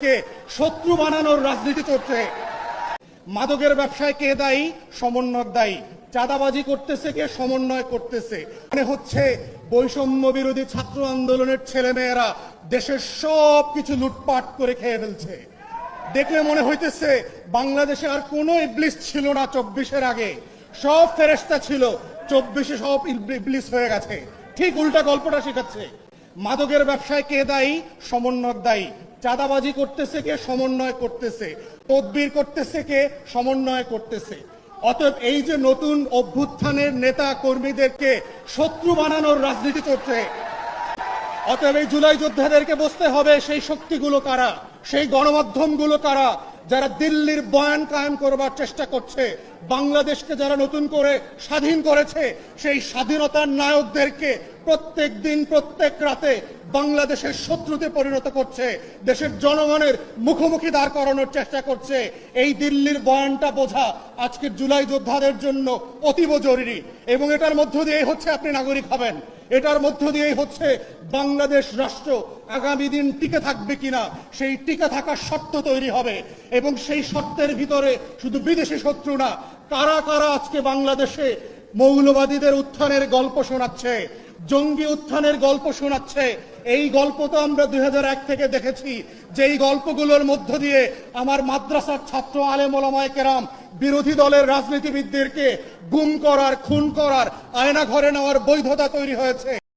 কে শত্রু বানানোর রাজনীতি চলছে মাদকের ব্যবসায় কে দায়ী? সমন্বয় দায়ী। চাঁদাবাজি করতেছে কে? সমন্বয় করতেছে। মানে হচ্ছে বৈষম্য বিরোধী ছাত্র আন্দোলনের ছেলেমেয়েরা দেশের সব কিছু লুটপাট করে খেয়ে ফেলছে। দেখলে মনে হইতেছে বাংলাদেশে আর কোনো ইবলিস ছিল না চব্বিশের আগে। সব ফেরেস্তা ছিল, চব্বিশে সব ইবলিস হয়ে গেছে। ঠিক উল্টা গল্পটা শেখাচ্ছে। মাদকের ব্যবসায় কে দায়ী? সমন্বয় দায়ী। চাঁদাবাজি করতেছে কে, সমন্বয় করতেছে। তদবির করতেছে কে, সমন্বয় করতেছে। অতএব এই যে নতুন অভ্যুত্থানের নেতা কর্মীদেরকে শত্রু বানানোর রাজনীতি চলছে। অতএব এই জুলাই যোদ্ধাদেরকে বুঝতে হবে, সেই শক্তিগুলো কারা? সেই গণমাধ্যমগুলো কারা? যারা দিল্লির বয়ান কায়েম করবার চেষ্টা করছে, বাংলাদেশকে যারা নতুন করে স্বাধীন করেছে, সেই স্বাধীনতার নায়কদেরকে প্রত্যেক দিন প্রত্যেক রাতে বাংলাদেশের শত্রুতে পরিণত করছে, দেশের জনগণের মুখোমুখি দাঁড় করানোর চেষ্টা করছে। এই দিল্লির বয়ানটা বোঝা আজকের জুলাই যোদ্ধাদের জন্য অতীব জরুরি। এবং এটার মধ্য দিয়ে হচ্ছে আপনি নাগরিক হবেন। এটার মধ্য দিয়েই হচ্ছে বাংলাদেশ রাষ্ট্র আগামী দিন টিকে থাকবে কিনা, সেই টিকে থাকার শর্ত তৈরি হবে। এবং সেই শর্তের ভিতরে শুধু বিদেশি শত্রু না, কারা কারা আজকে বাংলাদেশে মৌলবাদীদের উত্থানের গল্প শোনাচ্ছে জঙ্গি উত্থানের গল্প শোনাচ্ছে। এই গল্প তো আমরা দুই হাজার এক থেকে দেখেছি। যে এই গল্পগুলোর মধ্য দিয়ে আমার মাদ্রাসার ছাত্র আলেম ওলামায় কেরাম বিরোধী দলের রাজনীতিবিদদেরকে গুম করার, খুন করার, আয়না ঘরে নেওয়ার বৈধতা তৈরি হয়েছে।